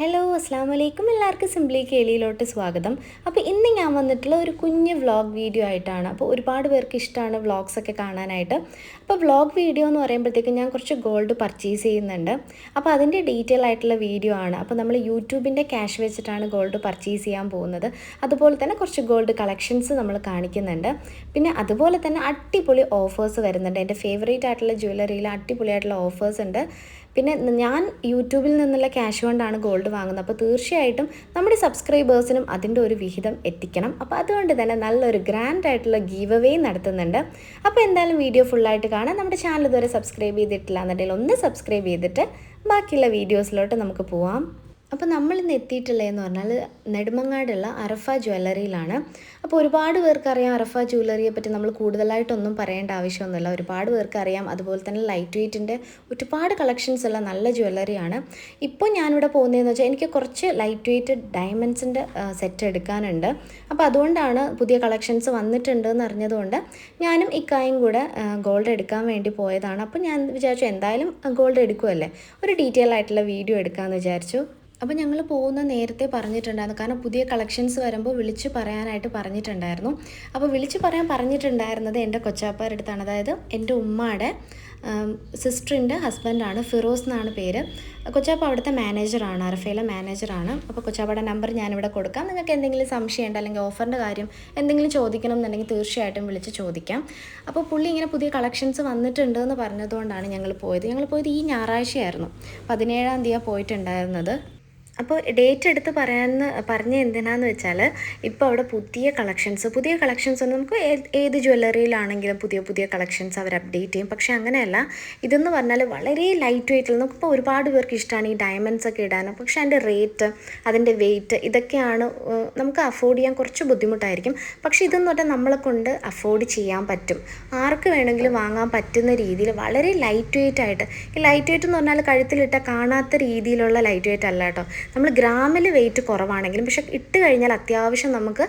Hello അസ്സാം വലൈക്കും എല്ലാവർക്കും സിംപ്ലി കേളിയിലോട്ട് സ്വാഗതം. അപ്പോൾ ഇന്ന് ഞാൻ വന്നിട്ടുള്ള ഒരു കുഞ്ഞ് വ്ളോഗ് വീഡിയോ ആയിട്ടാണ്. അപ്പോൾ ഒരുപാട് പേർക്ക് ഇഷ്ടമാണ് വ്ളോഗ്സ് ഒക്കെ കാണാനായിട്ട്. അപ്പോൾ വ്ളോഗ് വീഡിയോ എന്ന് പറയുമ്പോഴത്തേക്കും ഞാൻ കുറച്ച് ഗോൾഡ് പർച്ചേസ് ചെയ്യുന്നുണ്ട്. അപ്പോൾ അതിന്റെ ഡീറ്റെയിൽ ആയിട്ടുള്ള വീഡിയോ ആണ്. അപ്പോൾ നമ്മൾ യൂട്യൂബിന്റെ ക്യാഷ് വെച്ചിട്ടാണ് ഗോൾഡ് പർച്ചേസ് ചെയ്യാൻ പോകുന്നത്. അതുപോലെ തന്നെ കുറച്ച് ഗോൾഡ് കളക്ഷൻസ് നമ്മൾ കാണിക്കുന്നുണ്ട്. പിന്നെ അതുപോലെ തന്നെ അടിപൊളി ഓഫേഴ്സ് വരുന്നുണ്ട്. എന്റെ ഫേവറേറ്റ് ആയിട്ടുള്ള ജ്വല്ലറിയിൽ അടിപൊളിയായിട്ടുള്ള ഓഫേഴ്സ് ഉണ്ട്. പിന്നെ ഞാൻ യൂട്യൂബിൽ നിന്നുള്ള ക്യാഷ് കൊണ്ടാണ് ഗോൾഡ് വാങ്ങുന്നത്. അപ്പോൾ തീർച്ചയായിട്ടും നമ്മുടെ സബ്സ്ക്രൈബേഴ്സിനും അതിന്റെ ഒരു വിഹിതം എത്തിക്കണം. അപ്പോൾ അതുകൊണ്ട് തന്നെ നല്ലൊരു ഗ്രാൻഡ് ആയിട്ടുള്ള ഗീവ് അവേ നടത്തുന്നുണ്ട്. അപ്പോൾ എന്തായാലും വീഡിയോ ഫുള്ളായിട്ട് കാണാം. നമ്മുടെ ചാനൽ ഇതുവരെ സബ്സ്ക്രൈബ് ചെയ്തിട്ടില്ല എന്നുണ്ടെങ്കിൽ ഒന്ന് സബ്സ്ക്രൈബ് ചെയ്തിട്ട് ബാക്കിയുള്ള വീഡിയോസിലോട്ട് നമുക്ക് പോവാം. അപ്പോൾ നമ്മൾ ഇന്ന് എത്തിയിട്ടുള്ളതെന്ന് പറഞ്ഞാൽ നെടുമങ്ങാടുള്ള അറഫ ജ്വല്ലറിയിലാണ്. അപ്പോൾ ഒരുപാട് പേർക്ക് അറിയാം അറഫ ജ്വല്ലറിയെ പറ്റി നമ്മൾ കൂടുതലായിട്ടൊന്നും പറയേണ്ട ആവശ്യമൊന്നുമില്ല. ഒരുപാട് പേർക്ക് അറിയാം അതുപോലെ തന്നെ ലൈറ്റ് വെയ്റ്റിന്റെ ഒരുപാട് കളക്ഷൻസ് ഉള്ള നല്ല ജ്വല്ലറിയാണ്. ഇപ്പോൾ ഞാനിവിടെ പോകുന്നതെന്ന് വെച്ചാൽ എനിക്ക് കുറച്ച് ലൈറ്റ് വെയ്റ്റ് ഡയമണ്ട്സിന്റെ സെറ്റ് എടുക്കാനുണ്ട്. അപ്പോൾ അതുകൊണ്ടാണ് പുതിയ കളക്ഷൻസ് വന്നിട്ടുണ്ട് എന്ന് അറിഞ്ഞതുകൊണ്ട് ഞാനും ഇക്കായും കൂടെ ഗോൾഡ് എടുക്കാൻ വേണ്ടി പോയതാണ്. അപ്പോൾ ഞാൻ വിചാരിച്ചു എന്തായാലും ഗോൾഡ് എടുക്കുമല്ലേ ഒരു ഡീറ്റെയിൽ ആയിട്ടുള്ള വീഡിയോ എടുക്കാമെന്ന് വിചാരിച്ചു. അപ്പോൾ ഞങ്ങൾ പോകുന്ന നേരത്തെ പറഞ്ഞിട്ടുണ്ടായിരുന്നു. കാരണം പുതിയ കളക്ഷൻസ് വരുമ്പോൾ വിളിച്ച് പറയാനായിട്ട് പറഞ്ഞിട്ടുണ്ടായിരുന്നു. അപ്പോൾ വിളിച്ച് പറയാൻ പറഞ്ഞിട്ടുണ്ടായിരുന്നത് എന്റെ കൊച്ചാപ്പാരുടെ അടുത്താണ്. അതായത് എന്റെ ഉമ്മയുടെ സിസ്റ്ററിന്റെ ഹസ്ബൻഡാണ് ഫിറോസ് എന്നാണ് പേര്. കൊച്ചാപ്പ അവിടുത്തെ മാനേജറാണ് അറഫയിലെ മാനേജറാണ് അപ്പോൾ കൊച്ചാപ്പയുടെ നമ്പർ ഞാനിവിടെ കൊടുക്കാം. നിങ്ങൾക്ക് എന്തെങ്കിലും സംശയം ഉണ്ട് അല്ലെങ്കിൽ ഓഫറിന്റെ കാര്യം എന്തെങ്കിലും ചോദിക്കണം എന്നുണ്ടെങ്കിൽ തീർച്ചയായിട്ടും വിളിച്ച് ചോദിക്കാം. അപ്പോൾ പുള്ളി ഇങ്ങനെ പുതിയ കളക്ഷൻസ് വന്നിട്ടുണ്ട് എന്ന് പറഞ്ഞതുകൊണ്ടാണ് ഞങ്ങൾ പോയത്. ഞങ്ങൾ പോയത് ഈ ഞായറാഴ്ചയായിരുന്നു. പതിനേഴാം തീയതി പോയിട്ടുണ്ടായിരുന്നത്. അപ്പോൾ ഡേറ്റ് എടുത്ത് പറയാമെന്ന് പറഞ്ഞ എന്തിനാന്ന് വെച്ചാൽ ഇപ്പോൾ അവിടെ പുതിയ കളക്ഷൻസ് പുതിയ കളക്ഷൻസ് ഒന്നും നമുക്ക് ഏത് ജ്വല്ലറിയിലാണെങ്കിലും പുതിയ പുതിയ കളക്ഷൻസ് അവർ അപ്ഡേറ്റ് ചെയ്യും. പക്ഷേ അങ്ങനെയല്ല. ഇതെന്ന് പറഞ്ഞാൽ വളരെ ലൈറ്റ് വെയിറ്റിൽ നമുക്കിപ്പോൾ ഒരുപാട് പേർക്ക് ഇഷ്ടമാണ് ഈ ഡയമണ്ട്സ് ഒക്കെ ഇടാനും. പക്ഷേ അതിന്റെ റേറ്റ് അതിന്റെ വെയിറ്റ് ഇതൊക്കെയാണ് നമുക്ക് അഫോർഡ് ചെയ്യാൻ കുറച്ച് ബുദ്ധിമുട്ടായിരിക്കും. പക്ഷേ ഇതെന്ന് പറഞ്ഞാൽ നമ്മളെ കൊണ്ട് അഫോർഡ് ചെയ്യാൻ പറ്റും. ആർക്ക് വേണമെങ്കിലും വാങ്ങാൻ പറ്റുന്ന രീതിയിൽ വളരെ ലൈറ്റ് വെയിറ്റ് ആയിട്ട്. ഈ ലൈറ്റ് വെയിറ്റ് എന്ന് പറഞ്ഞാൽ കഴുത്തിലിട്ട കാണാത്ത രീതിയിലുള്ള ലൈറ്റ് വെയിറ്റ് അല്ല കേട്ടോ. നമ്മൾ ഗ്രാമിൽ വെയിറ്റ് കുറവാണെങ്കിലും പക്ഷെ ഇട്ട് കഴിഞ്ഞാൽ അത്യാവശ്യം നമുക്ക്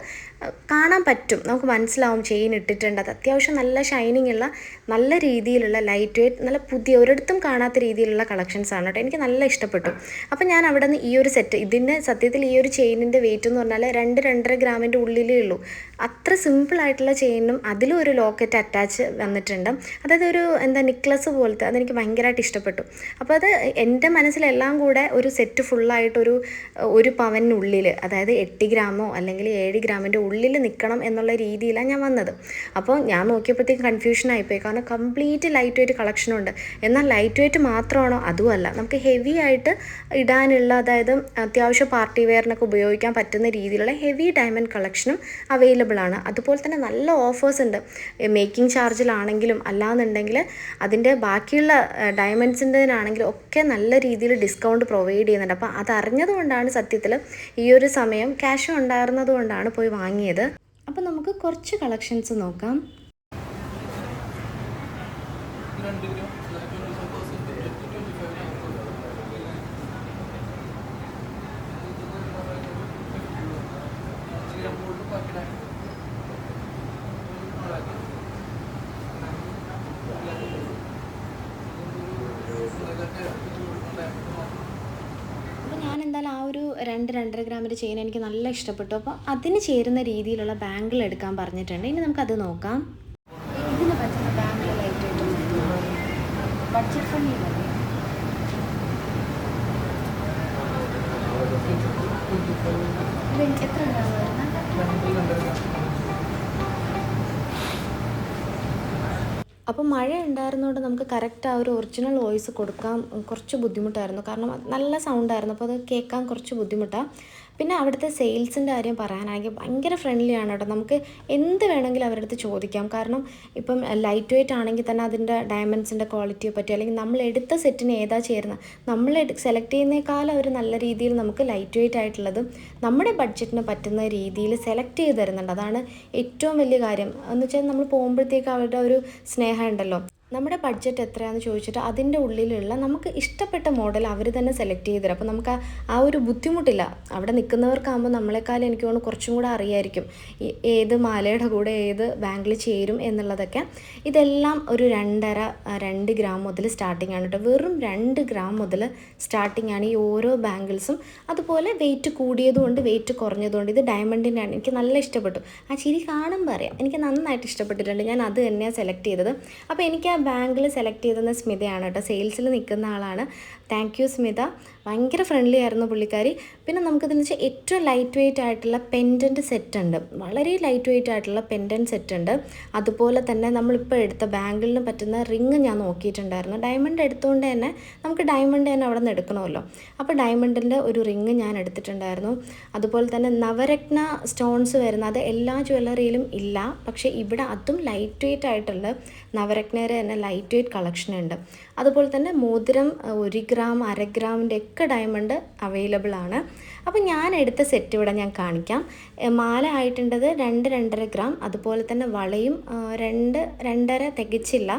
കാണാൻ പറ്റും. നമുക്ക് മനസ്സിലാവും ചെയിൻ ഇട്ടിട്ടുണ്ട്. അത് അത്യാവശ്യം നല്ല ഷൈനിങ് ഉള്ള നല്ല രീതിയിലുള്ള ലൈറ്റ് വെയിറ്റ് നല്ല പുതിയ ഒരിടത്തും കാണാത്ത രീതിയിലുള്ള കളക്ഷൻസ് ആണ് കേട്ടോ. എനിക്ക് നല്ല ഇഷ്ടപ്പെട്ടു. അപ്പോൾ ഞാൻ അവിടെ നിന്ന് ഈ ഒരു സെറ്റ് ഇതിന്റെ സത്യത്തിൽ ഈ ഒരു ചെയിനിന്റെ വെയിറ്റ് എന്ന് പറഞ്ഞാൽ രണ്ട് രണ്ടര ഗ്രാമിന്റെ ഉള്ളിലേ ഉള്ളൂ. അത്ര സിമ്പിൾ ആയിട്ടുള്ള ചെയിനും അതിലും ഒരു ലോക്കറ്റ് അറ്റാച്ച് വന്നിട്ടുണ്ട്. അതായത് ഒരു എന്താ നെക്ലസ് പോലത്തെ അതെനിക്ക് ഭയങ്കരമായിട്ട് ഇഷ്ടപ്പെട്ടു. അപ്പോൾ അത് എന്റെ മനസ്സിലെല്ലാം കൂടെ ഒരു സെറ്റ് ഫുള്ളായിട്ടൊരു ഒരു പവനുള്ളിൽ അതായത് എട്ട് ഗ്രാമോ അല്ലെങ്കിൽ ഏഴ് ഗ്രാമിന്റെ ഉള്ളിൽ നിൽക്കണം എന്നുള്ള രീതിയിലാണ് ഞാൻ വന്നത്. അപ്പോൾ ഞാൻ നോക്കിയപ്പോഴത്തേക്കും കൺഫ്യൂഷൻ ആയിപ്പോയി. കാരണം കംപ്ലീറ്റ് ലൈറ്റ് വെയിറ്റ് കളക്ഷനുണ്ട് എന്നാൽ ലൈറ്റ് വെയിറ്റ് മാത്രമാണോ? അതുമല്ല. നമുക്ക് ഹെവി ആയിട്ട് ഇടാനുള്ള അതായത് അത്യാവശ്യം പാർട്ടി വെയറിനൊക്കെ ഉപയോഗിക്കാൻ പറ്റുന്ന രീതിയിലുള്ള ഹെവി ഡയമണ്ട് കളക്ഷനും അവൈലബിൾ ആണ്. അതുപോലെ തന്നെ നല്ല ഓഫേഴ്സ് ഉണ്ട്. മേക്കിംഗ് ചാർജിലാണെങ്കിലും അല്ലാന്നുണ്ടെങ്കിൽ അതിന്റെ ബാക്കിയുള്ള ഡയമണ്ട്സിന്റെതിനാണെങ്കിലും ഒക്കെ നല്ല രീതിയിൽ ഡിസ്കൗണ്ട് പ്രൊവൈഡ് ചെയ്യുന്നുണ്ട്. അപ്പോൾ അതറിഞ്ഞതുകൊണ്ടാണ് സത്യത്തിൽ ഈ ഒരു സമയം ക്യാഷ് ഉണ്ടായിരുന്നതുകൊണ്ടാണ് പോയി പോയി വാങ്ങിയത് അപ്പോൾ നമുക്ക് കുറച്ച് കളക്ഷൻസ് നോക്കാം അപ്പോൾ ഞാൻ എന്തായാലും ആ ഒരു രണ്ട് രണ്ടര ഗ്രാമിന്റെ ചെയിൻ എനിക്ക് നല്ല ഇഷ്ടപ്പെട്ടു. അപ്പോൾ അതിന് ചേരുന്ന രീതിയിലുള്ള ബാങ്കിൾ എടുക്കാൻ പറഞ്ഞിട്ടുണ്ട്. ഇനി നമുക്കത് നോക്കാം. ഇതിന് പറ്റുന്ന ബാങ്കിൾ ലൈറ്റ് ബഡ്ജറ്റ് ഫ്രണ്ട്ലി എത്ര ഗ്രാം അപ്പോൾ മഴ ഉണ്ടായിരുന്നതുകൊണ്ട് നമുക്ക് കറക്റ്റ് ആ ഒരു ഒറിജിനൽ വോയിസ് കൊടുക്കാൻ കുറച്ച് ബുദ്ധിമുട്ടായിരുന്നു. കാരണം നല്ല സൗണ്ടായിരുന്നു അപ്പോൾ അത് കേൾക്കാൻ കുറച്ച് ബുദ്ധിമുട്ടാണ് പിന്നെ അവിടുത്തെ സെയിൽസിന്റെ കാര്യം പറയാനാണെങ്കിൽ ഭയങ്കര ഫ്രണ്ട്ലി ആണ് കേട്ടോ. നമുക്ക് എന്ത് വേണമെങ്കിലും അവരുടെ അടുത്ത് ചോദിക്കാം. കാരണം ഇപ്പം ലൈറ്റ് വെയിറ്റ് ആണെങ്കിൽ തന്നെ അതിന്റെ ഡയമണ്ട്സിന്റെ ക്വാളിറ്റിയെ പറ്റി അല്ലെങ്കിൽ നമ്മൾ എടുത്ത സെറ്റിന് ഏതാ ചേരുന്നത്? നമ്മൾ സെലക്ട് ചെയ്യുന്നേക്കാളും അവർ നല്ല രീതിയിൽ നമുക്ക് ലൈറ്റ് വെയിറ്റ് ആയിട്ടുള്ളതും നമ്മുടെ ബഡ്ജറ്റിന് പറ്റുന്ന രീതിയിൽ സെലക്ട് ചെയ്ത് തരുന്നുണ്ട്. അതാണ് ഏറ്റവും വലിയ കാര്യം. എന്ന് വെച്ചാൽ നമ്മൾ പോകുമ്പോഴത്തേക്ക് അവരുടെ ഒരു സ്നേഹം ഉണ്ടല്ലോ. നമ്മുടെ ബഡ്ജറ്റ് എത്രയാണെന്ന് ചോദിച്ചിട്ട് അതിന്റെ ഉള്ളിലുള്ള നമുക്ക് ഇഷ്ടപ്പെട്ട മോഡൽ അവർ തന്നെ സെലക്ട് ചെയ്ത് തരും. അപ്പോൾ നമുക്ക് ആ- ഒരു ബുദ്ധിമുട്ടില്ല. അവിടെ നിൽക്കുന്നവർക്കാകുമ്പോൾ നമ്മളെക്കാളും എനിക്ക് തോന്നുന്നു കുറച്ചും കൂടെ അറിയായിരിക്കും. ഏത് മാലയുടെ കൂടെ ഏത് ബാങ്കിൽ ചേരും എന്നുള്ളതൊക്കെ. ഇതെല്ലാം ഒരു രണ്ടര രണ്ട് ഗ്രാം മുതൽ സ്റ്റാർട്ടിംഗ് ആണ് കേട്ടോ. വെറും രണ്ട് ഗ്രാം മുതൽ സ്റ്റാർട്ടിംഗ് ആണ് ഈ ഓരോ ബാങ്കിൾസും അതുപോലെ വെയിറ്റ് കൂടിയതുകൊണ്ട് വെയിറ്റ് കുറഞ്ഞതുകൊണ്ട് ഇത് ഡയമണ്ടിന്റെ ആണ്. എനിക്ക് നല്ല ഇഷ്ടപ്പെട്ടു. ആ ചിരി കാണുമ്പോൾ അറിയാം. എനിക്ക് നന്നായിട്ട് ഇഷ്ടപ്പെട്ടിട്ടുണ്ട്. ഞാൻ അത് തന്നെയാണ് സെലക്ട് ചെയ്തത്. അപ്പോൾ എനിക്ക് ആ ബാങ്കിൽ സെലക്ട് ചെയ്തെന്ന സ്മിതയാണ് കേട്ടോ. സെയിൽസിൽ നിൽക്കുന്ന ആളാണ്. താങ്ക് യു സ്മിത ഭയങ്കര ഫ്രണ്ട്ലി ആയിരുന്നു പുള്ളിക്കാരി. പിന്നെ നമുക്കിതെന്ന് വെച്ചാൽ ഏറ്റവും ലൈറ്റ് വെയിറ്റ് ആയിട്ടുള്ള പെൻഡന്റ് സെറ്റ് ഉണ്ട്. വളരെ ലൈറ്റ് വെയിറ്റ് ആയിട്ടുള്ള പെൻഡന്റ് സെറ്റ് ഉണ്ട്. അതുപോലെ തന്നെ നമ്മളിപ്പോൾ എടുത്ത ബാങ്കിളിന് പറ്റുന്ന റിങ് ഞാൻ നോക്കിയിട്ടുണ്ടായിരുന്നു. ഡയമണ്ട് എടുത്തുകൊണ്ട് തന്നെ നമുക്ക് ഡയമണ്ട് തന്നെ അവിടെ നിന്ന് എടുക്കണമല്ലോ. അപ്പോൾ ഡയമണ്ടിന്റെ ഒരു റിങ് ഞാൻ എടുത്തിട്ടുണ്ടായിരുന്നു. അതുപോലെ തന്നെ നവരത്ന സ്റ്റോൺസ് വരുന്ന അത് എല്ലാ ജ്വല്ലറിയിലും ഇല്ല. പക്ഷേ ഇവിടെ അതും ലൈറ്റ് വെയിറ്റ് ആയിട്ടുള്ള നവരത്നയുടെ തന്നെ ലൈറ്റ് വെയിറ്റ് കളക്ഷൻ ഉണ്ട്. അതുപോലെ തന്നെ മോതിരം ഒരു ഗ്രാം അര ഗ്രാമിന്റെ ഒക്കെ ഡയമണ്ട് അവൈലബിൾ ആണ്. അപ്പോൾ ഞാൻ എടുത്ത സെറ്റ് ഇവിടെ ഞാൻ കാണിക്കാം. മാല ആയിട്ടുണ്ടത് രണ്ട് രണ്ടര ഗ്രാം അതുപോലെ തന്നെ വളയും രണ്ട് രണ്ടര തികച്ചില്ല.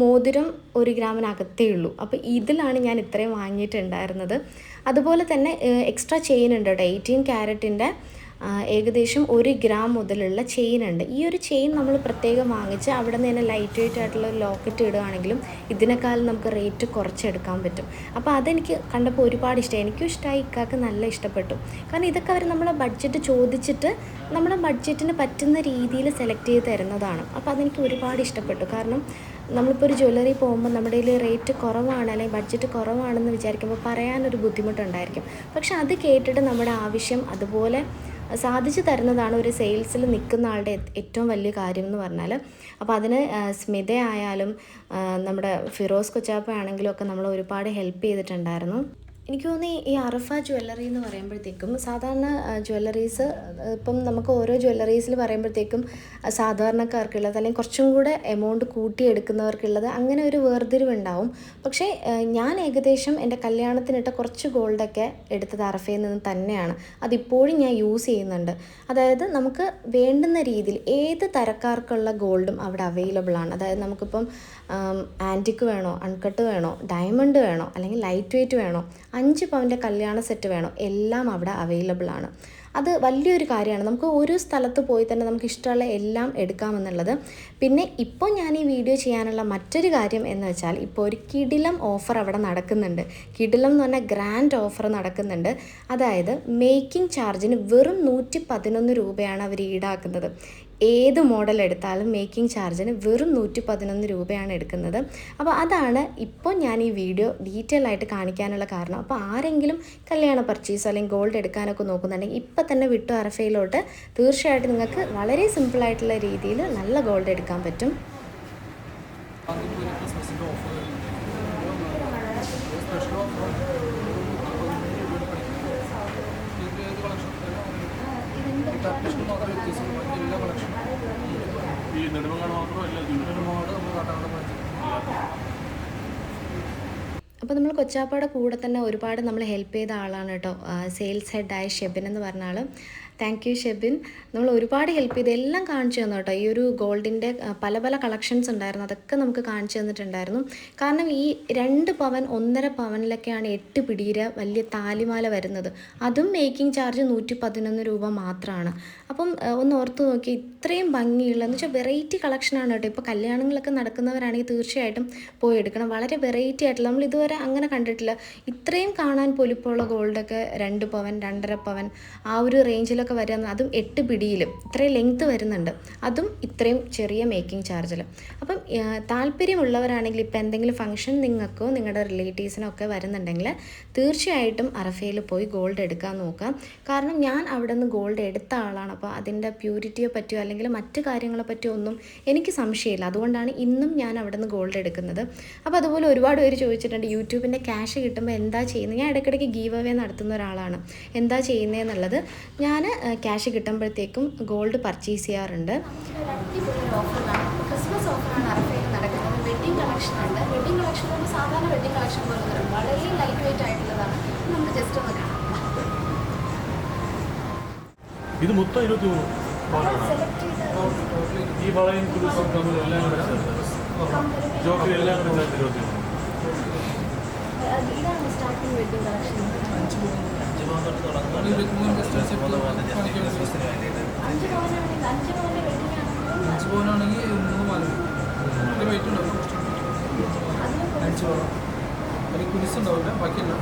മോതിരം ഒരു ഗ്രാമിനകത്തേ ഉള്ളൂ. അപ്പോൾ ഇതിലാണ് ഞാൻ ഇത്രയും വാങ്ങിയിട്ടുണ്ടായിരുന്നത്. അതുപോലെ തന്നെ എക്സ്ട്രാ ചെയിൻ ഉണ്ട് കേട്ടോ എയ്റ്റീൻ ക്യാരറ്റിന്റെ ഏകദേശം ഒരു ഗ്രാം മുതലുള്ള ചെയിൻ ഉണ്ട്. ഈ ഒരു ചെയിൻ നമ്മൾ പ്രത്യേകം വാങ്ങിച്ച് അവിടെ നിന്ന് തന്നെ ലൈറ്റ് വെയിറ്റ് ആയിട്ടുള്ള ഒരു ലോക്കറ്റ് ഇടുകയാണെങ്കിലും ഇതിനേക്കാളും നമുക്ക് റേറ്റ് കുറച്ചെടുക്കാൻ പറ്റും. അപ്പോൾ അതെനിക്ക് കണ്ടപ്പോൾ ഒരുപാട് ഇഷ്ടമായി എനിക്കും ഇഷ്ടമായി ഇക്കാക്ക് നല്ല ഇഷ്ടപ്പെട്ടു. കാരണം ഇതൊക്കെ അവർ നമ്മളെ ബഡ്ജറ്റ് ചോദിച്ചിട്ട് നമ്മുടെ ബഡ്ജറ്റിന് പറ്റുന്ന രീതിയിൽ സെലക്ട് ചെയ്ത് തരുന്നതാണ്. അപ്പോൾ അതെനിക്ക് ഒരുപാട് ഇഷ്ടപ്പെട്ടു. കാരണം നമ്മളിപ്പോൾ ഒരു ജ്വല്ലറി പോകുമ്പോൾ നമ്മുടെ കയ്യിൽ റേറ്റ് കുറവാണ് അല്ലെങ്കിൽ ബഡ്ജറ്റ് കുറവാണെന്ന് വിചാരിക്കുമ്പോൾ പറയാനൊരു ബുദ്ധിമുട്ടുണ്ടായിരിക്കും. പക്ഷെ അത് കേട്ടിട്ട് നമ്മുടെ ആവശ്യം അതുപോലെ സാധിച്ചു തരുന്നതാണ് ഒരു സെയിൽസിൽ നിൽക്കുന്ന ആളുടെ ഏറ്റവും വലിയ കാര്യം എന്ന് പറഞ്ഞാൽ അപ്പോൾ അതിന് സ്മിതയായാലും നമ്മുടെ ഫിറോസ് കൊച്ചാപ്പ ആണെങ്കിലും ഒക്കെ നമ്മൾ ഒരുപാട് ഹെൽപ്പ് ചെയ്തിട്ടുണ്ടായിരുന്നു. എനിക്ക് തോന്നി ഈ അറഫ ജ്വല്ലറി എന്ന് പറയുമ്പോഴത്തേക്കും സാധാരണ ജ്വല്ലറീസ് ഇപ്പം നമുക്ക് ഓരോ ജ്വല്ലറീസിൽ പറയുമ്പോഴത്തേക്കും ആ, സാധാരണക്കാർക്കുള്ളത് അല്ലെങ്കിൽ കുറച്ചും കൂടെ എമൗണ്ട് കൂട്ടിയെടുക്കുന്നവർക്കുള്ളത് അങ്ങനെ ഒരു വേർതിരിവുണ്ടാവും. പക്ഷേ ഞാൻ ഏകദേശം എന്റെ കല്യാണത്തിനിട്ട കുറച്ച് ഗോൾഡൊക്കെ എടുത്തത് അറഫയിൽ നിന്ന് തന്നെയാണ്. അതിപ്പോഴും ഞാൻ യൂസ് ചെയ്യുന്നുണ്ട്. അതായത് നമുക്ക് വേണ്ടുന്ന രീതിയിൽ ഏത് തരക്കാർക്കുള്ള ഗോൾഡും അവിടെ അവൈലബിൾ ആണ്. അതായത് നമുക്കിപ്പം ആന്റിക്ക് വേണോ അൺകട്ട് വേണോ ഡയമണ്ട് വേണോ അല്ലെങ്കിൽ ലൈറ്റ് വെയിറ്റ് വേണോ അഞ്ച് പവന്റെ കല്യാണ സെറ്റ് വേണോ. എല്ലാം അവിടെ അവൈലബിൾ ആണ്. അത് വലിയൊരു കാര്യമാണ്. നമുക്ക് ഒരു സ്ഥലത്ത് പോയി തന്നെ നമുക്ക് ഇഷ്ടമുള്ള എല്ലാം എടുക്കാമെന്നുള്ളത് പിന്നെ ഇപ്പോൾ ഞാൻ ഈ വീഡിയോ ചെയ്യാനുള്ള മറ്റൊരു കാര്യം എന്ന് വെച്ചാൽ ഇപ്പോൾ ഒരു കിടിലം ഓഫർ അവിടെ നടക്കുന്നുണ്ട്. കിടിലം എന്ന് പറഞ്ഞാൽ ഗ്രാൻഡ് ഓഫർ നടക്കുന്നുണ്ട്. അതായത് മേക്കിംഗ് ചാർജിന് വെറും നൂറ്റി പതിനൊന്ന് രൂപയാണ് അവർ ഈടാക്കുന്നത്. ഏത് മോഡൽ എടുത്താലും മേക്കിംഗ് ചാർജിന് വെറും നൂറ്റി പതിനൊന്ന് രൂപയാണ് എടുക്കുന്നത്. അപ്പോൾ അതാണ് ഇപ്പോൾ ഞാൻ ഈ വീഡിയോ ഡീറ്റെയിൽ ആയിട്ട് കാണിക്കാനുള്ള കാരണം. അപ്പോൾ ആരെങ്കിലും കല്യാണ പർച്ചേസ് അല്ലെങ്കിൽ ഗോൾഡ് എടുക്കാനൊക്കെ നോക്കുന്നുണ്ടെങ്കിൽ ഇപ്പം തന്നെ വിട്ടു അറഫയിലോട്ട് തീർച്ചയായിട്ടും നിങ്ങൾക്ക് വളരെ സിമ്പിളായിട്ടുള്ള രീതിയിൽ നല്ല ഗോൾഡ് എടുക്കാൻ പറ്റും അപ്ലിക്കേഷൻ മാത്രമേ വ്യത്യാസമുള്ളൂ ബാക്കി എല്ലാ കളക്ഷനും ഈ നെടുമങ്ങാട് മാത്രമല്ല നമ്മൾ അപ്പോൾ നമ്മൾ കൊച്ചാപ്പാടെ കൂടെ തന്നെ ഒരുപാട് നമ്മൾ ഹെൽപ്പ് ചെയ്ത ആളാണ് കേട്ടോ. സെയിൽസ് ഹെഡായ ഷെബിൻ എന്ന് പറഞ്ഞ ആൾ താങ്ക് യു ഷെബിൻ നമ്മൾ ഒരുപാട് ഹെൽപ്പ് ചെയ്ത് എല്ലാം കാണിച്ചു തന്നു കേട്ടോ. ഈ ഒരു ഗോൾഡിന്റെ പല പല കളക്ഷൻസ് ഉണ്ടായിരുന്നു. അതൊക്കെ നമുക്ക് കാണിച്ചു തന്നിട്ടുണ്ടായിരുന്നു. കാരണം ഈ രണ്ട് പവൻ ഒന്നര പവനിലൊക്കെയാണ് എട്ട് പിടിയിര വലിയ താലിമാല വരുന്നത്. അതും മേക്കിംഗ് ചാർജ് നൂറ്റി പതിനൊന്ന് രൂപ മാത്രമാണ് അപ്പം ഒന്ന് ഓർത്ത് നോക്കി ഇത്രയും ഭംഗിയുള്ള എന്ന് വെച്ചാൽ വെറൈറ്റി കളക്ഷനാണ് കേട്ടോ. ഇപ്പോൾ കല്യാണങ്ങളൊക്കെ നടക്കുന്നവരാണെങ്കിൽ തീർച്ചയായിട്ടും പോയി എടുക്കണം. വളരെ വെറൈറ്റി ആയിട്ടുള്ള നമ്മൾ ഇതുവരെ അങ്ങനെ കണ്ടിട്ടില്ല. ഇത്രയും കാണാൻ പൊലിപ്പുള്ള ഗോൾഡൊക്കെ രണ്ട് പവൻ രണ്ടര പവൻ ആ ഒരു റേഞ്ചിലൊക്കെ വരുന്ന അതും എട്ട് പിടിയിലും ഇത്രയും ലെങ്ത്ത് വരുന്നുണ്ട്. അതും ഇത്രയും ചെറിയ മേക്കിംഗ് ചാർജിൽ അപ്പം താല്പര്യമുള്ളവരാണെങ്കിൽ ഇപ്പോൾ എന്തെങ്കിലും ഫംഗ്ഷൻ നിങ്ങൾക്കോ നിങ്ങളുടെ റിലേറ്റീവ്സിനോ ഒക്കെ വരുന്നുണ്ടെങ്കിൽ തീർച്ചയായിട്ടും അറഫയിൽ പോയി ഗോൾഡ് എടുക്കാൻ നോക്കാം. കാരണം ഞാൻ അവിടെ നിന്ന് ഗോൾഡ് എടുത്ത ആളാണ്. അപ്പോൾ അതിന്റെ പ്യൂരിറ്റിയെ പറ്റിയോ അല്ലെങ്കിൽ മറ്റു കാര്യങ്ങളെ പറ്റിയോ ഒന്നും എനിക്ക് സംശയമില്ല. അതുകൊണ്ടാണ് ഇന്നും ഞാൻ അവിടെ നിന്ന് ഗോൾഡ് എടുക്കുന്നത്. അപ്പോൾ അതുപോലെ ഒരുപാട് പേര് ചോദിച്ചിട്ടുണ്ട് യൂട്യൂബിന്റെ ക്യാഷ് കിട്ടുമ്പോൾ എന്താ ചെയ്യുന്നത്? ഞാൻ ഇടയ്ക്കിടയ്ക്ക് ഗീവ് അവേ നടത്തുന്ന ഒരാളാണ്. എന്താ ചെയ്യുന്നതെന്നുള്ളത് ഞാൻ ക്യാഷ് കിട്ടുമ്പോഴത്തേക്കും ഗോൾഡ് പർച്ചേസ് ചെയ്യാറുണ്ട്. ക്രിസ്മസ് ഓഫറാണ് അറഫയിൽ നടക്കുന്നത്. വെഡിങ് കളക്ഷൻ ഉണ്ട്. വെഡിങ് കളക്ഷൻ എന്ന് സാധാരണ കളക്ഷൻ പോലെ വളരെ ലൈറ്റ് വെയിറ്റ് ആയിട്ടുള്ളതാണ്. നമുക്ക് ജസ്റ്റ് ഒന്ന് കാണാം. ഇത് മൊത്തം ഇരുപത്തി ഈ വളയും കുരിശും തമ്മിൽ എല്ലാം ഇരുപത്തി മൂന്ന് ഇതാണ് സ്റ്റാർട്ടിംഗ് വെഡിങ് കളക്ഷൻ അഞ്ച് പവനാണെങ്കിൽ മൂന്ന് മാല അതിന്റെ ഉണ്ടാവും. അഞ്ച് പവൻ. അതിൽ കുരിസ് ഉണ്ടാവില്ല. ബാക്കിയല്ല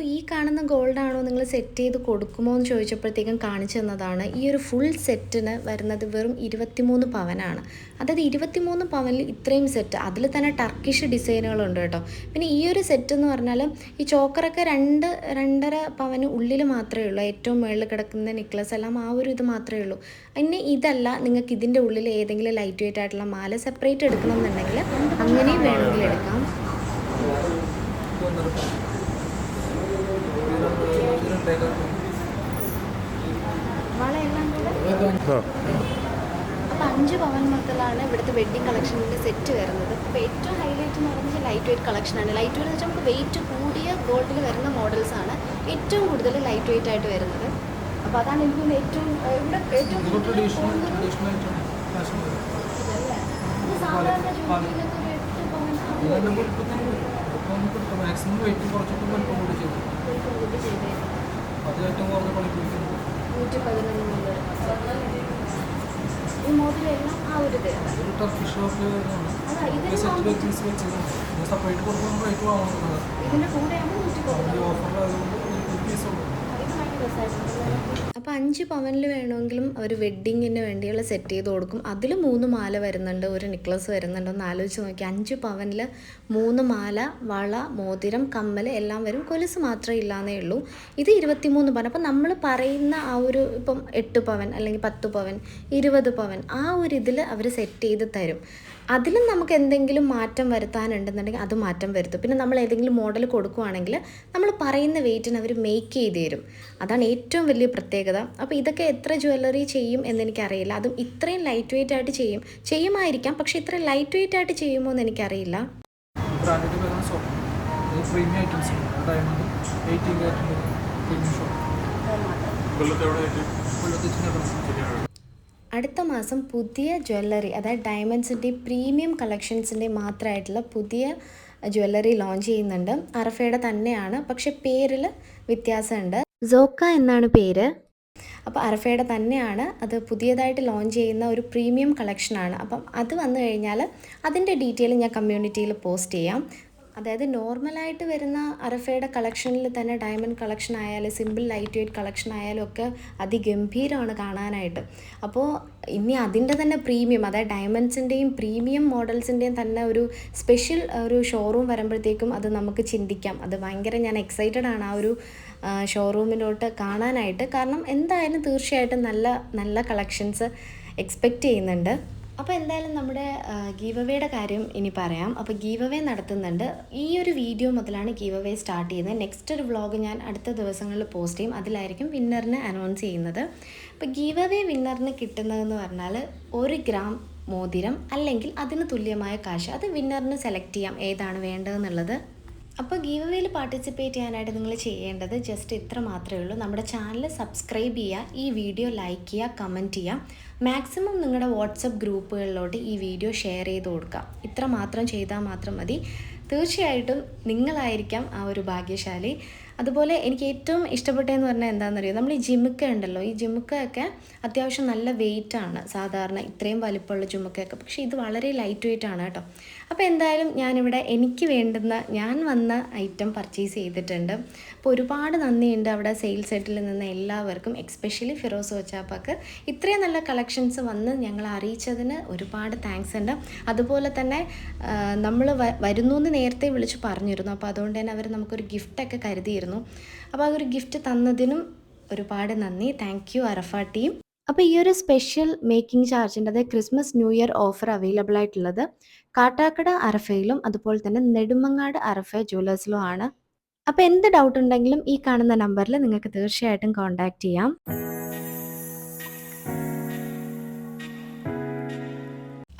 അപ്പോൾ ഈ കാണുന്ന ഗോൾഡാണോ നിങ്ങൾ സെറ്റ് ചെയ്ത് കൊടുക്കുമോ എന്ന് ചോദിച്ചപ്പോഴത്തേക്കും കാണിച്ചു തന്നതാണ്. ഈ ഒരു ഫുൾ സെറ്റിന് വരുന്നത് വെറും ഇരുപത്തിമൂന്ന് പവനാണ്. അതായത് ഇരുപത്തിമൂന്ന് പവനിൽ ഇത്രയും സെറ്റ്. അതിൽ തന്നെ ടർക്കിഷ് ഡിസൈനുകളുണ്ട് കേട്ടോ. പിന്നെ ഈ ഒരു സെറ്റ് എന്ന് പറഞ്ഞാൽ ഈ ചോക്കറൊക്കെ രണ്ട് രണ്ടര പവന് ഉള്ളിൽ മാത്രമേ ഉള്ളൂ. ഏറ്റവും മുകളിൽ കിടക്കുന്ന നെക്ലസ് എല്ലാം ആ ഒരു ഇത് മാത്രമേ ഉള്ളൂ. പിന്നെ ഇതല്ല നിങ്ങൾക്ക് ഇതിന്റെ ഉള്ളിൽ ഏതെങ്കിലും ലൈറ്റ് വെയിറ്റ് ആയിട്ടുള്ള മാല സെപ്പറേറ്റ് എടുക്കണം എന്നുണ്ടെങ്കിൽ അങ്ങനെയും വേണമെങ്കിൽ എടുക്കാം ഇത് ഒന്നര പവൻ ഇത് രണ്ടേകാൽ പവൻ വളയെല്ലാം കൂടെ അപ്പോൾ അഞ്ച് മുതലാണ് ഇവിടുത്തെ വെഡ്ഡിങ് കളക്ഷനിന്റെ സെറ്റ് വരുന്നത്. അപ്പോൾ ഏറ്റവും ഹൈലൈറ്റ് എന്ന് പറയുന്നത് ലൈറ്റ് വെയിറ്റ് കളക്ഷനാണ് ലൈറ്റ് വെയിറ്റ് എന്ന് വെച്ചാൽ നമുക്ക് വെയിറ്റ് കൂടിയ ഗോൾഡിൽ വരുന്ന മോഡൽസാണ് ഏറ്റവും കൂടുതൽ ലൈറ്റ് വെയിറ്റ് ആയിട്ട് വരുന്നത്. അപ്പോൾ അതാണ് എനിക്ക് ഏറ്റവും ഇവിടെ ഏറ്റവും മാക്സിമം വെയിറ്റ് കുറച്ചിട്ട് വലുപ്പം കൂടി ചെയ്തു. വലിപ്പം കൂടി ചെയ്തേക്കും. അത് ഏറ്റവും കുറഞ്ഞ പണിക്കൂലിക്ക് നൂറ്റി പതിനൊന്ന് മുതൽ. ഈ കൂടെയാണ് ആ ഒരു ഇതിന്റെ കൂടെയാകുമ്പോൾ നൂറ്റി ഉള്ളൂ. ഇത് ഭയങ്കര രസമായിരുന്നു അപ്പോൾ അഞ്ച് പവനിൽ വേണമെങ്കിലും അവർ വെഡ്ഡിങ്ങിന് വേണ്ടിയുള്ള സെറ്റ് ചെയ്ത് കൊടുക്കും. അതിൽ മൂന്ന് മാല വരുന്നുണ്ട് ഒരു നെക്ലസ് വരുന്നുണ്ട്. ഒന്ന് ആലോചിച്ച് നോക്കി അഞ്ച് പവനിൽ മൂന്ന് മാല വള മോതിരം കമ്മൽ എല്ലാം വരും. കൊലുസ് മാത്രമേ ഇല്ലാന്നേ ഉള്ളൂ. ഇത് ഇരുപത്തിമൂന്ന് പവൻ. അപ്പോൾ നമ്മൾ പറയുന്ന ആ ഒരു ഇപ്പം എട്ട് പവൻ അല്ലെങ്കിൽ പത്ത് പവൻ ഇരുപത് പവൻ ആ ഒരു ഇതിൽ അവർ സെറ്റ് ചെയ്ത് തരും. അതിലും നമുക്ക് എന്തെങ്കിലും മാറ്റം വരുത്താനുണ്ടെന്നുണ്ടെങ്കിൽ അത് മാറ്റം വരുത്തും. പിന്നെ നമ്മൾ ഏതെങ്കിലും മോഡൽ കൊടുക്കുവാണെങ്കിൽ നമ്മൾ പറയുന്ന വെയിറ്റിന് അവർ മേക്ക് ചെയ്ത് തരും. അതാണ് ഏറ്റവും വലിയ പ്രത്യേകത. അപ്പോൾ ഇതൊക്കെ എത്ര ജ്വല്ലറി ചെയ്യും എന്നെനിക്കറിയില്ല അതും ഇത്രയും ലൈറ്റ് വെയിറ്റ് ആയിട്ട് ചെയ്യും. ചെയ്യുമായിരിക്കാം. പക്ഷെ ഇത്രയും ലൈറ്റ് വെയിറ്റ് ആയിട്ട് ചെയ്യുമോ എന്ന് എനിക്കറിയില്ല. കൊല്ലത്ത് എവിടെ ശരിയാണ് അടുത്ത മാസം പുതിയ ജ്വല്ലറി അതായത് ഡയമണ്ട്സിന്റെ പ്രീമിയം കളക്ഷൻസിന്റെ മാത്രമായിട്ടുള്ള പുതിയ ജ്വല്ലറി ലോഞ്ച് ചെയ്യുന്നുണ്ട്. അറഫയുടെ തന്നെയാണ് പക്ഷെ പേരിൽ വ്യത്യാസമുണ്ട്. സോക്ക എന്നാണ് പേര്. അപ്പോൾ അറഫയുടെ തന്നെയാണ് അത് പുതിയതായിട്ട് ലോഞ്ച് ചെയ്യുന്ന ഒരു പ്രീമിയം കളക്ഷനാണ്. അപ്പം അത് വന്നു കഴിഞ്ഞാൽ അതിന്റെ ഡീറ്റെയിൽ ഞാൻ കമ്മ്യൂണിറ്റിയിൽ പോസ്റ്റ് ചെയ്യാം. അതായത് നോർമലായിട്ട് വരുന്ന അറഫയുടെ കളക്ഷനിൽ തന്നെ ഡയമണ്ട് കളക്ഷൻ ആയാലും സിമ്പിൾ ലൈറ്റ് വെയ്റ്റ് കളക്ഷൻ ആയാലും ഒക്കെ അതിഗംഭീരമാണ് കാണാനായിട്ട്. അപ്പോൾ ഇനി അതിന്റെ തന്നെ പ്രീമിയം അതായത് ഡയമണ്ട്സിന്റെയും പ്രീമിയം മോഡൽസിന്റെയും തന്നെ ഒരു സ്പെഷ്യൽ ഒരു ഷോറൂം വരുമ്പോഴത്തേക്കും അത് നമുക്ക് ചിന്തിക്കാം. അത് ഭയങ്കര ഞാൻ എക്സൈറ്റഡ് ആണ് ആ ഒരു ഷോറൂമിലോട്ട് കാണാനായിട്ട്. കാരണം എന്തായാലും തീർച്ചയായിട്ടും നല്ല നല്ല കളക്ഷൻസ് എക്സ്പെക്റ്റ് ചെയ്യുന്നുണ്ട്. അപ്പോൾ എന്തായാലും നമ്മുടെ ഗീവ് അവേയുടെ കാര്യം ഇനി പറയാം. അപ്പോൾ ഗീവ് അവേ നടത്തുന്നുണ്ട്. ഈ ഒരു വീഡിയോ മുതലാണ് ഗീവ് അവേ സ്റ്റാർട്ട് ചെയ്യുന്നത്. നെക്സ്റ്റ് ഒരു വ്ളോഗ് ഞാൻ അടുത്ത ദിവസങ്ങളിൽ പോസ്റ്റ് ചെയ്യും. അതിലായിരിക്കും വിന്നറിനെ അനൗൺസ് ചെയ്യുന്നത്. അപ്പോൾ ഗീവ് അവേ വിന്നറിന് കിട്ടുന്നതെന്ന് പറഞ്ഞാൽ ഒരു ഗ്രാം മോതിരം അല്ലെങ്കിൽ അതിന് തുല്യമായ കാശ് അത് വിന്നറിന് സെലക്ട് ചെയ്യാം. ഏതാണ് വേണ്ടതെന്നുള്ളത്. അപ്പോൾ ഗീവ് അവേയിൽ പാർട്ടിസിപ്പേറ്റ് ചെയ്യാനായിട്ട് നിങ്ങൾ ചെയ്യേണ്ടത് ജസ്റ്റ് ഇത്ര മാത്രമേ ഉള്ളൂ. നമ്മുടെ ചാനൽ സബ്സ്ക്രൈബ് ചെയ്യുക ഈ വീഡിയോ ലൈക്ക് ചെയ്യുക കമന്റ് ചെയ്യുക. മാക്സിമം നിങ്ങളുടെ വാട്സപ്പ് ഗ്രൂപ്പുകളിലോട്ട് ഈ വീഡിയോ ഷെയർ ചെയ്ത് കൊടുക്കുക. ഇത്ര മാത്രം ചെയ്താൽ മാത്രം മതി. തീർച്ചയായിട്ടും നിങ്ങളായിരിക്കാം ആ ഒരു ഭാഗ്യശാലി. അതുപോലെ എനിക്ക് ഏറ്റവും ഇഷ്ടപ്പെട്ടതെന്ന് പറഞ്ഞാൽ എന്താണെന്നറിയോ? നമ്മൾ ഈ ജിമുക്ക ഉണ്ടല്ലോ. ഈ ജിമുക്കയൊക്കെ അത്യാവശ്യം നല്ല വെയിറ്റാണ് സാധാരണ ഇത്രയും വലിപ്പമുള്ള ജിമുക്കയൊക്കെ പക്ഷേ ഇത് വളരെ ലൈറ്റ് വെയിറ്റ് ആണ് കേട്ടോ. അപ്പോൾ എന്തായാലും ഞാനിവിടെ എനിക്ക് വേണ്ടുന്ന ഞാൻ വന്ന ഐറ്റം പർച്ചേസ് ചെയ്തിട്ടുണ്ട്. അപ്പോൾ ഒരുപാട് നന്ദിയുണ്ട് അവിടെ സെയിൽസ് സെറ്റിൽ നിന്ന് എല്ലാവർക്കും എക്സ്പെഷ്യലി ഫിറോസ് ഒച്ചാപ്പക്ക്. ഇത്രയും നല്ല കളക്ഷൻസ് വന്ന് ഞങ്ങളെ അറിയിച്ചതിന് ഒരുപാട് താങ്ക്സ് ഉണ്ട്. അതുപോലെ തന്നെ നമ്മൾ വരുന്നു എന്ന് നേരത്തെ വിളിച്ച് പറഞ്ഞിരുന്നു. അപ്പോൾ അതുകൊണ്ട് തന്നെ അവർ നമുക്കൊരു ഗിഫ്റ്റൊക്കെ കരുതിയിരുന്നു. അപ്പോൾ ആ ഒരു ഗിഫ്റ്റ് തന്നതിനും ഒരുപാട് നന്ദി. താങ്ക് യു അറഫ ടീം അപ്പോൾ ഈ ഒരു സ്പെഷ്യൽ മേക്കിംഗ് ചാർജിന്റെ അതായത് Christmas New Year offer available ആയിട്ടുള്ളത് കാട്ടാക്കട അറഫയിലും അതുപോലെ തന്നെ നെടുമങ്ങാട് അറഫ ജ്വല്ലേഴ്സിലും ആണ്. അപ്പോൾ എന്ത് ഡൗട്ട് ഉണ്ടെങ്കിലും ഈ കാണുന്ന നമ്പറിൽ നിങ്ങൾക്ക് തീർച്ചയായിട്ടും കോൺടാക്റ്റ് ചെയ്യാം.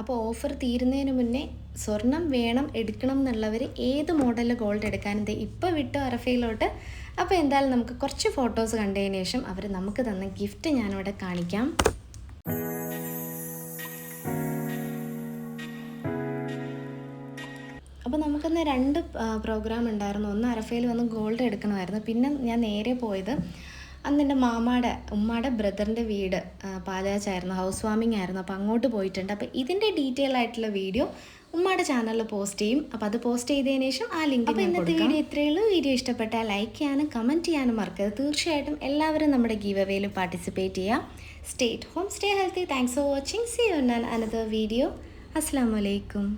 അപ്പോൾ ഓഫർ തീരുന്നതിന് മുന്നേ സ്വർണം വേണം എടുക്കണം എന്നുള്ളവർ ഏത് മോഡലിൽ ഗോൾഡ് എടുക്കാനും ഇപ്പോൾ വിട്ടു അറഫയിലോട്ട് അപ്പോൾ എന്തായാലും നമുക്ക് കുറച്ച് ഫോട്ടോസ് കണ്ടതിന് ശേഷം അവർ നമുക്ക് തന്ന ഗിഫ്റ്റ് ഞാനിവിടെ കാണിക്കാം. അപ്പോൾ നമുക്കന്ന് രണ്ട് പ്രോഗ്രാം ഉണ്ടായിരുന്നു. ഒന്ന് അരഫയിൽ വന്ന് ഗോൾഡ് എടുക്കണമായിരുന്നു. പിന്നെ ഞാൻ നേരെ പോയത് അന്ന് എന്റെ മാമാടെ ഉമ്മയുടെ ബ്രദറിന്റെ വീട് പാലാച്ചായിരുന്നു. ഹൗസ് വാമിംഗ് ആയിരുന്നു. അപ്പോൾ അങ്ങോട്ട് പോയിട്ടുണ്ട്. അപ്പോൾ ഇതിന്റെ ഡീറ്റെയിൽ ആയിട്ടുള്ള വീഡിയോ ഉമ്മാടെ ചാനലിൽ പോസ്റ്റ് ചെയ്യും. അപ്പോൾ അത് പോസ്റ്റ് ചെയ്തതിന് ശേഷം ആ ലിങ്ക് അപ്പോൾ ഇന്നത്തെ വീഡിയോ ഇത്രയേ ഉള്ളൂ വീഡിയോ ഇഷ്ടപ്പെട്ടാൽ ലൈക്ക് ചെയ്യാനും കമന്റ് ചെയ്യാനും മറക്കരുത്. തീർച്ചയായിട്ടും എല്ലാവരും നമ്മുടെ ഗീവ് അവയിൽ പാർട്ടിസിപ്പേറ്റ് ചെയ്യാം state home stay healthy thanks for watching see you another video അസ്സാം വലൈക്കും